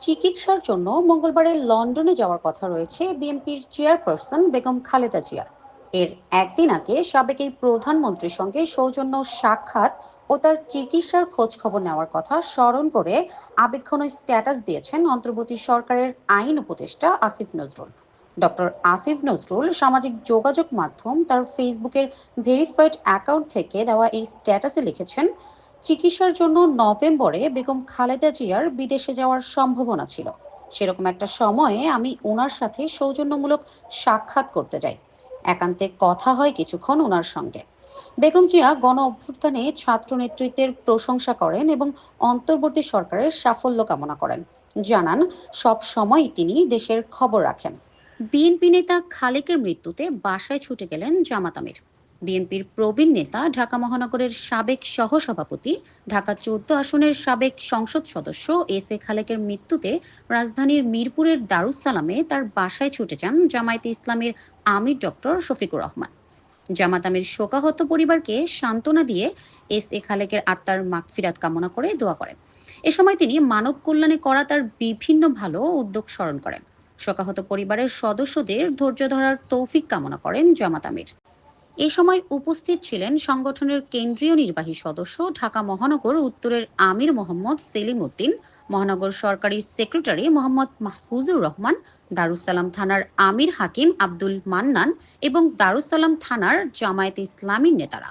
চিকিৎসার জন্য মঙ্গলবারে লন্ডনে যাওয়ার কথা রয়েছে বিএনপির চেয়ারপারসন বেগম খালেদা জিয়ার এর একদিন আগে সাবেক এই প্রধানমন্ত্রীর সঙ্গে সৌজন্য সাক্ষাৎ ও তার চিকিৎসার খোঁজ খবর নেওয়ার কথা স্মরণ করে আবেগঘন স্ট্যাটাস দিয়েছেন অন্তর্বর্তী সরকারের আইন উপদেষ্টা আসিফ নজরুল। ডক্টর আসিফ নজরুল সামাজিক যোগাযোগ মাধ্যম তার ফেসবুকের ভেরিফাইড অ্যাকাউন্ট থেকে দেওয়া এই স্ট্যাটাসে লিখেছেন চিকিৎসার জন্য নভেম্বরে বেগম খালেদা জিয়ার বিদেশে যাওয়ার সম্ভাবনা ছিল। সেরকম একটা সময়ে আমি ওনার সাথে সৌজন্যমূলক সাক্ষাৎ করতে যাই। একান্তে কথা হয় কিছুক্ষণ ওনার সঙ্গে। বেগম জিয়া গণ অভ্যুত্থানে ছাত্র নেতৃত্বের প্রশংসা করেন এবং অন্তর্বর্তী সরকারের সাফল্য কামনা করেন। জানান, সব সময় তিনি দেশের খবর রাখেন। বিএনপি নেতা খালেকের মৃত্যুতে বাসায় ছুটে গেলেন জামাত আমির। বিএনপির প্রবীণ নেতা ঢাকা মহানগরের সাবেক সহসভাপতি, ঢাকা চৌদ্দ আসনের সাবেক সংসদ সদস্য এস এ খালেকের মৃত্যুতে রাজধানীর মিরপুরের দারুসালামে তার বাসায় ছুটে যান জামায়াতে ইসলামের আমির ডক্টর শফিকুর রহমান। জামাত আমির শোকাহত পরিবারকে সান্ত্বনা দিয়ে এস এ খালেকের আত্মার মাগফিরাত কামনা করে দোয়া করেন। এ সময় তিনি মানব কল্যাণে করা তার বিভিন্ন ভালো উদ্যোগ স্মরণ করেন। শোকাহত পরিবারের সদস্যদের ধৈর্য ধরার তৌফিক কামনা করেন জামাত আমির। এ সময় উপস্থিত ছিলেন সংগঠনের কেন্দ্রীয় নির্বাহী সদস্য, ঢাকা মহানগর উত্তরের আমির মোহাম্মদ সেলিম উদ্দিন, মহানগর সরকারি সেক্রেটারি মোহাম্মদ মাহফুজুর রহমান দারুসালাম থানার আমির হাকিম আব্দুল মান্নান এবং দারুসালাম থানার জামায়াত ইসলামীর নেতারা।